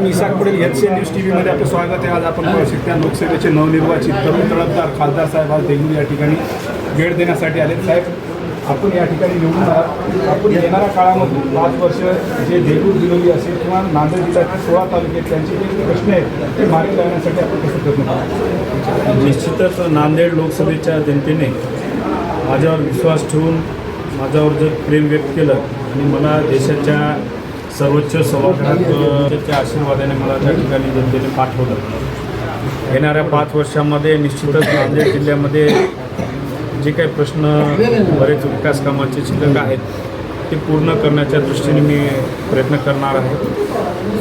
मी साकपुढील H C news T व्हीमध्ये आपलं स्वागत आहे. आज आपण पाहू लोकसभेचे नवनिर्वाचित तरुण तळपदार खासदार साहेब आज देगलूर या ठिकाणी भेट देण्यासाठी आले. साहेब आपण या ठिकाणी निवडून आहात. आपण येणाऱ्या काळामध्ये पाच वर्ष जे देगलूर दिलेली असेल किंवा नांदेड जिल्ह्यातील सोळा तालुक्यात त्यांचे जे प्रश्न आहेत ते मार्गी लावण्यासाठी आपण कसं प्रयत्न निश्चितच नांदेड लोकसभेच्या जनतेने माझ्यावर विश्वास ठेवून माझ्यावर जर प्रेम व्यक्त केलं आणि मला देशाच्या सर्वोच्च सभागृहात त्याच्या आशीर्वादाने मला त्या ठिकाणी जनतेने पाठवलं. येणाऱ्या पाच वर्षामध्ये निश्चितच नांदेड जिल्ह्यामध्ये जे काही प्रश्न बरेच विकास कामाचे शिल्लक आहेत ते पूर्ण करण्याच्या दृष्टीने मी प्रयत्न करणार आहे.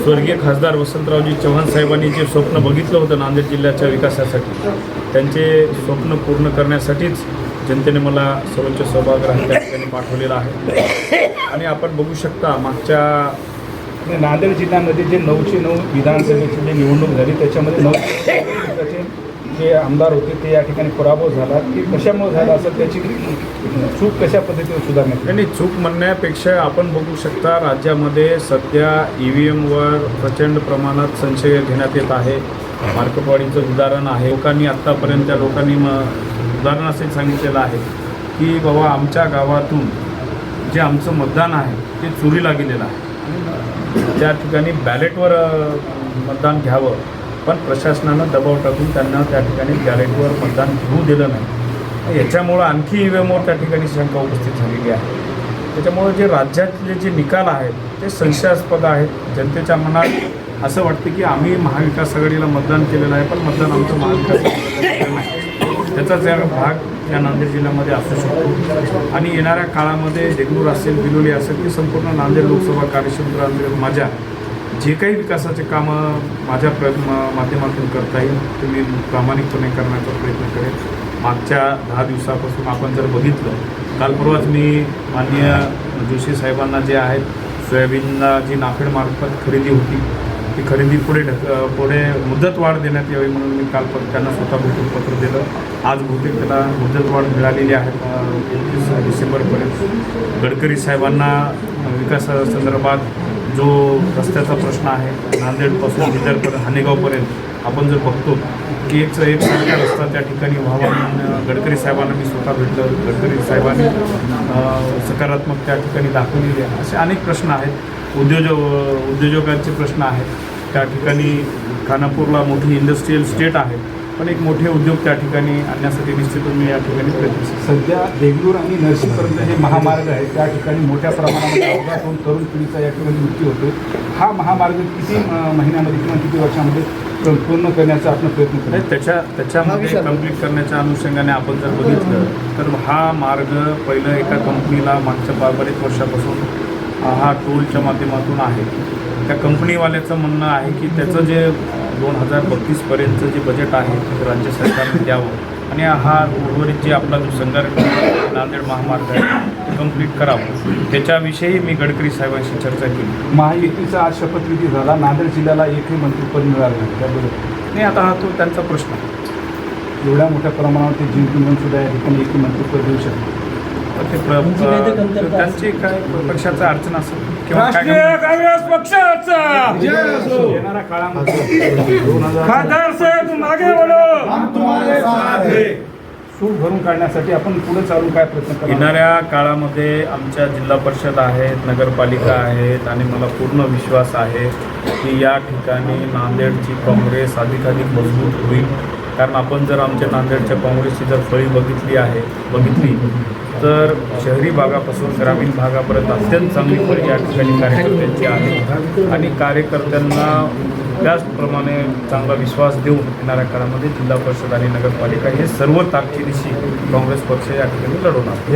स्वर्गीय खासदार वसंतरावजी चव्हाण साहेबांनी जे स्वप्न बघितलं होतं नांदेड जिल्ह्याच्या विकासासाठी त्यांचे स्वप्न पूर्ण करण्यासाठीच जनतेने मला सर्वोच्च सभागृहात त्या ठिकाणी पाठवलेलं आहे. आणि आपण बघू शकता मागच्या नांदेड जिल्ह्यामध्ये जे नऊशे नऊ विधानसभेची जी निवडणूक झाली त्याच्यामध्ये नऊ त्याचे जे आमदार होते ते या ठिकाणी पराभव झाला. की कशामुळे झाला असं त्याची चूक कशा पद्धतीने सुधारण्यात आणि चूक म्हणण्यापेक्षा आपण बघू शकता राज्यामध्ये सध्या ई व्ही एमवर प्रचंड प्रमाणात संशय घेण्यात येत आहे. मार्कपवाडीचं उदाहरण आहे. लोकांनी आत्तापर्यंत त्या लोकांनी मग उदाहरण असे सांगितलेलं आहे की बाबा आमच्या गावातून जे आमचं मतदान आहे ते चोरीला गेलेलं आहे. त्या ठिकाणी बॅलेटवर मतदान घ्यावं पण प्रशासनानं दबाव टाकून त्यांना त्या ठिकाणी बॅलेटवर मतदान घेऊ दिलं नाही. याच्यामुळं आणखी ई त्या ठिकाणी शंका उपस्थित झालेली आहे. त्याच्यामुळं जे राज्यातले जे निकाल आहेत ते संशयास्पद आहेत. जनतेच्या मनात असं वाटतं की आम्ही महाविकास आघाडीला मतदान केलेलं आहे पण मतदान आमचं महाविकास त्याचाच या भाग या नांदेड जिल्ह्यामध्ये असू शकतो. आणि येणाऱ्या काळामध्ये देगलूर असेल बिलोली असेल की संपूर्ण नांदेड लोकसभा कार्यक्षेत्रात माझ्या जे काही विकासाचे कामं माझ्या प्र माध्यमातून करता येईल ते मी प्रामाणिकपणे करण्याचा प्रयत्न करेन. मागच्या दहा दिवसापासून आपण जर बघितलं काल परवाच मी माननीय जोशी साहेबांना जे आहेत सोयाबीनला जी नाफेडमार्फत खरेदी होती ती खरेदी पुढे ढक पुढे मुदतवाढ देण्यात यावी म्हणून मी काल त्यांना स्वतः भेटून पत्र दिलं. आज बहुतेक त्याला मुदतवाढ मिळालेली आहे. एकतीस डिसेंबरपर्यंत. गडकरी साहेबांना विकासासंदर्भात जो रस्त्याचा प्रश्न आहे नांदेडपासून बिदरपर्यंत हानेगावपर्यंत आपण जर बघतो की एक एक सारखा रस्ता त्या ठिकाणी व्हावा म्हणून गडकरी साहेबांना मी स्वतः भेटलं. गडकरी साहेबांनी सकारात्मक त्या ठिकाणी दाखवलेली आहे. असे अनेक प्रश्न आहेत. उद्योजक उद्योजकांचे प्रश्न आहेत. त्या ठिकाणी खानापूरला मोठी इंडस्ट्रीयल स्टेट आहे. पण एक मोठे उद्योग त्या ठिकाणी आणण्यासाठी निश्चितच मी या ठिकाणी प्रयत्नशील सध्या देगलूर आणि नरसीपर्यंत जे महामार्ग आहे त्या ठिकाणी मोठ्या प्रमाणामध्ये अपघात होऊन तरुण पिढीचा या ठिकाणी मृत्यू होतो. हा महामार्ग किती महिन्यामध्ये किंवा किती वर्षामध्ये पूर्ण करण्याचा आपण प्रयत्न करायचा त्याच्या त्याच्यामध्ये कंप्लीट करण्याच्या अनुषंगाने आपण जर बघितलं तर हा मार्ग पहिलं एका कंपनीला मागच्या बा बरेच वर्षापासून हा टोलच्या माध्यमातून आहे. त्या कंपनीवाल्याचं म्हणणं आहे की त्याचं जे दोन हजार बत्तीसपर्यंतचं जे बजेट आहे ते राज्य सरकारने द्यावं. आणि हा उर्वरित जे आपला जो संघर्ष नांदेड महामार्ग आहे ते कंप्लीट करावं. त्याच्याविषयी मी गडकरी साहेबांशी चर्चा केली. महायुतीचा आज शपथविधी झाला. नांदेड जिल्ह्याला एकही मंत्रिपद मिळालं नाही. त्याबद्दल नाही आता हा तो त्यांचा प्रश्न आहे. एवढ्या मोठ्या प्रमाणावर ते जिंकून पण सुद्धा या ठिकाणी एकही मंत्रिपद देऊ शकतो ते प्र- अ, त्यांची काय पक्षाचं अडचण असेल किंवा काय राष्ट्रीय काँग्रेस पक्षाचा! येणाऱ्या काळामध्ये दोन हजार खासदार साहेब मागे वळो! सूट भरून काढण्यासाठी आपण पुढे चालून काय प्रयत्न करणार? येणाऱ्या काळामध्ये आमच्या जिल्हा परिषद आहेत नगरपालिका आहेत आणि मला पूर्ण विश्वास आहे की या ठिकाणी नांदेडची काँग्रेस अधिकाधिक मजबूत होईल. कारण आपण जर आमच्या नांदेडच्या काँग्रेसची जर फळी बघितली आहे बघितली तर शहरी भागापासून ग्रामीण भागापर्यंत अत्यंत चांगली फळी या ठिकाणी कार्यकर्त्यांची आहे. आणि कार्यकर्त्यांना त्याचप्रमाणे चांगला विश्वास देऊन येणाऱ्या काळामध्ये जिल्हा परिषद आणि नगरपालिका हे सर्व ताकदीशी काँग्रेस पक्ष या ठिकाणी लढवणार.